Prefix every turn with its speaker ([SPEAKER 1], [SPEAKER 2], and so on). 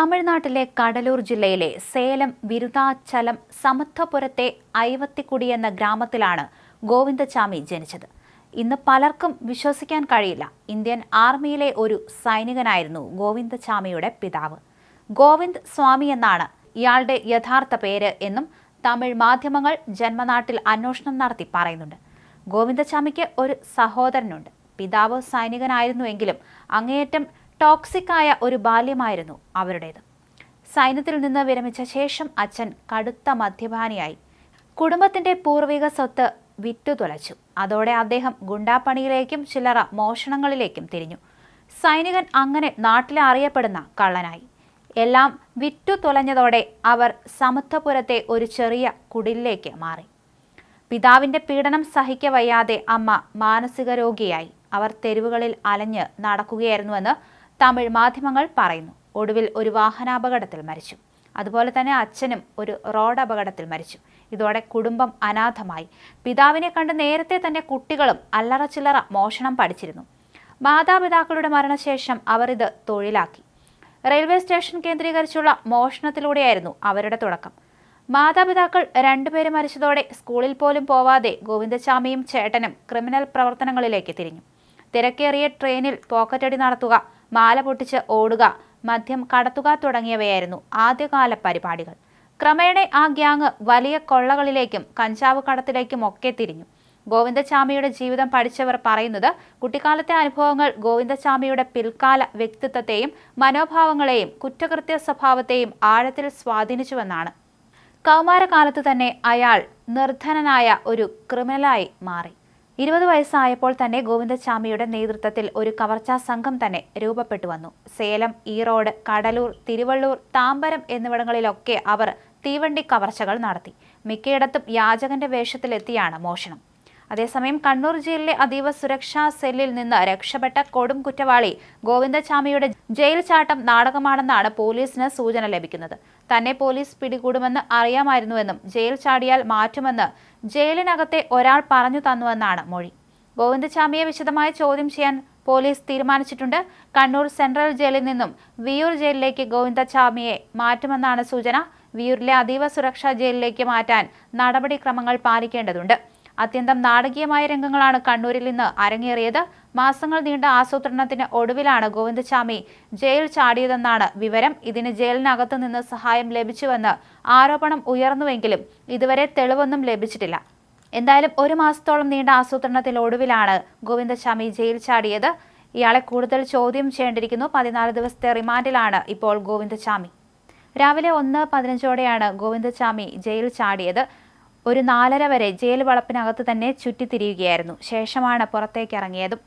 [SPEAKER 1] തമിഴ്നാട്ടിലെ കടലൂർ ജില്ലയിലെ സേലം വിരുദാചലം സമത്വപുരത്തെ ഐവത്തിക്കുടി എന്ന ഗ്രാമത്തിലാണ് ഗോവിന്ദചാമി ജനിച്ചത്. ഇന്ന് പലർക്കും വിശ്വസിക്കാൻ കഴിയില്ല. ഇന്ത്യൻ ആർമിയിലെ ഒരു സൈനികനായിരുന്നു ഗോവിന്ദചാമിയുടെ പിതാവ്. ഗോവിന്ദ് സ്വാമി എന്നാണ് ഇയാളുടെ യഥാർത്ഥ പേര് എന്നും തമിഴ് മാധ്യമങ്ങൾ ജന്മനാട്ടിൽ അന്വേഷണം നടത്തി പറയുന്നുണ്ട്. ഗോവിന്ദചാമിക്ക് ഒരു സഹോദരനുണ്ട്. പിതാവ് സൈനികനായിരുന്നുവെങ്കിലും അങ്ങേയറ്റം ടോക്സിക് ആയ ഒരു ബാല്യമായിരുന്നു അവരുടേത്. സൈന്യത്തിൽ നിന്ന് വിരമിച്ച ശേഷം അച്ഛൻ കടുത്ത മദ്യപാനിയായി. കുടുംബത്തിന്റെ പൂർവിക സ്വത്ത് വിറ്റു തുലച്ചു. അതോടെ അദ്ദേഹം ഗുണ്ടാപ്പണിയിലേക്കും ചില്ലറ മോഷണങ്ങളിലേക്കും തിരിഞ്ഞു. സൈനികൻ അങ്ങനെ നാട്ടിലെ അറിയപ്പെടുന്ന കള്ളനായി. എല്ലാം വിറ്റു തുലഞ്ഞതോടെ അവർ സമത്വപുരത്തെ ഒരു ചെറിയ കുടിലേക്ക് മാറി. പിതാവിന്റെ പീഡനം സഹിക്ക വയ്യാതെ അമ്മ മാനസിക രോഗിയായി. അവർ തെരുവുകളിൽ അലഞ്ഞ് നടക്കുകയായിരുന്നുവെന്ന് തമിഴ് മാധ്യമങ്ങൾ പറയുന്നു. ഒടുവിൽ ഒരു വാഹനാപകടത്തിൽ മരിച്ചു. അതുപോലെ തന്നെ അച്ഛനും ഒരു റോഡ് അപകടത്തിൽ മരിച്ചു. ഇതോടെ കുടുംബം അനാഥമായി. പിതാവിനെ കണ്ട് നേരത്തെ തന്നെ കുട്ടികളും അല്ലറ ചില്ലറ മോഷണം പഠിച്ചിരുന്നു. മാതാപിതാക്കളുടെ മരണശേഷം അവർ ഇത് തൊഴിലാക്കി. റെയിൽവേ സ്റ്റേഷൻ കേന്ദ്രീകരിച്ചുള്ള മോഷണത്തിലൂടെയായിരുന്നു അവരുടെ തുടക്കം. മാതാപിതാക്കൾ രണ്ടുപേരും മരിച്ചതോടെ സ്കൂളിൽ പോലും പോവാതെ ഗോവിന്ദസ്വാമിയും ചേട്ടനും ക്രിമിനൽ പ്രവർത്തനങ്ങളിലേക്ക് തിരിഞ്ഞു. തിരക്കേറിയ ട്രെയിനിൽ പോക്കറ്റടി നടത്തുക മാല പൊട്ടിച്ച് ഓടുക മദ്യം കടത്തുക തുടങ്ങിയവയായിരുന്നു ആദ്യകാല പരിപാടികൾ. ക്രമേണ ആ ഗ്യാങ് വലിയ കൊള്ളകളിലേക്കും കഞ്ചാവ് കടത്തിലേക്കും ഒക്കെ തിരിഞ്ഞു. ഗോവിന്ദചാമിയുടെ ജീവിതം പഠിച്ചവർ പറയുന്നത് കുട്ടിക്കാലത്തെ അനുഭവങ്ങൾ ഗോവിന്ദചാമിയുടെ പിൽക്കാല വ്യക്തിത്വത്തെയും മനോഭാവങ്ങളെയും കുറ്റകൃത്യ സ്വഭാവത്തെയും ആഴത്തിൽ സ്വാധീനിച്ചുവെന്നാണ്. കൗമാരകാലത്ത് തന്നെ അയാൾ നിർധനനായ ഒരു ക്രിമിനലായി മാറി. ഇരുപത് വയസ്സായപ്പോൾ തന്നെ ഗോവിന്ദസ്വാമിയുടെ നേതൃത്വത്തിൽ ഒരു കവർച്ചാ സംഘം തന്നെ രൂപപ്പെട്ടു വന്നു. സേലം ഈറോഡ് കടലൂർ തിരുവള്ളൂർ താമ്പരം എന്നിവിടങ്ങളിലൊക്കെ അവർ തീവണ്ടി കവർച്ചകൾ നടത്തി. മിക്കയിടത്തും യാചകന്റെ വേഷത്തിലെത്തിയാണ് മോഷണം. അതേസമയം കണ്ണൂർ ജയിലിലെ അതീവ സുരക്ഷാ സെല്ലിൽ നിന്ന് രക്ഷപ്പെട്ട കൊടും കുറ്റവാളി ഗോവിന്ദചാമിയുടെ ജയിൽ ചാട്ടം നാടകമാണെന്നാണ് പോലീസിന് സൂചന ലഭിക്കുന്നത്. തന്നെ പോലീസ് പിടികൂടുമെന്ന് അറിയാമായിരുന്നുവെന്നും ജയിൽ ചാടിയാൽ മാറ്റുമെന്ന് ജയിലിനകത്തെ ഒരാൾ പറഞ്ഞു തന്നുവെന്നാണ് മൊഴി. ഗോവിന്ദചാമിയെ വിശദമായി ചോദ്യം ചെയ്യാൻ പോലീസ് തീരുമാനിച്ചിട്ടുണ്ട്. കണ്ണൂർ സെൻട്രൽ ജയിലിൽ നിന്നും വിയൂർ ജയിലിലേക്ക് ഗോവിന്ദചാമിയെ മാറ്റുമെന്നാണ് സൂചന. വിയൂരിലെ അതീവ സുരക്ഷാ ജയിലിലേക്ക് മാറ്റാൻ നടപടിക്രമങ്ങൾ പാലിക്കേണ്ടതുണ്ട്. അത്യന്തം നാടകീയമായ രംഗങ്ങളാണ് കണ്ണൂരിൽ നിന്ന് അരങ്ങേറിയത്. മാസങ്ങൾ നീണ്ട ആസൂത്രണത്തിന് ഒടുവിലാണ് ഗോവിന്ദസ്വാമി ജയിൽ ചാടിയതെന്നാണ് വിവരം. ഇതിന് ജയിലിനകത്തു നിന്ന് സഹായം ലഭിച്ചുവെന്ന് ആരോപണം ഉയർന്നുവെങ്കിലും ഇതുവരെ തെളിവൊന്നും ലഭിച്ചിട്ടില്ല. എന്തായാലും ഒരു മാസത്തോളം നീണ്ട ആസൂത്രണത്തിൽ ഒടുവിലാണ് ഗോവിന്ദസ്വാമി ജയിൽ ചാടിയത്. ഇയാളെ കൂടുതൽ ചോദ്യം ചെയ്യേണ്ടിയിരിക്കുന്നു. പതിനാല് ദിവസത്തെ റിമാൻഡിലാണ് ഇപ്പോൾ ഗോവിന്ദസ്വാമി. രാവിലെ ഒന്ന് പതിനഞ്ചോടെയാണ് ഗോവിന്ദസ്വാമി ജയിൽ ചാടിയത്. ഒരു നാലര വരെ ജയിൽ വളപ്പിനകത്ത് തന്നെ ചുറ്റിത്തിരിയുകയായിരുന്നു. ശേഷമാണ് പുറത്തേക്ക് ഇറങ്ങിയതും.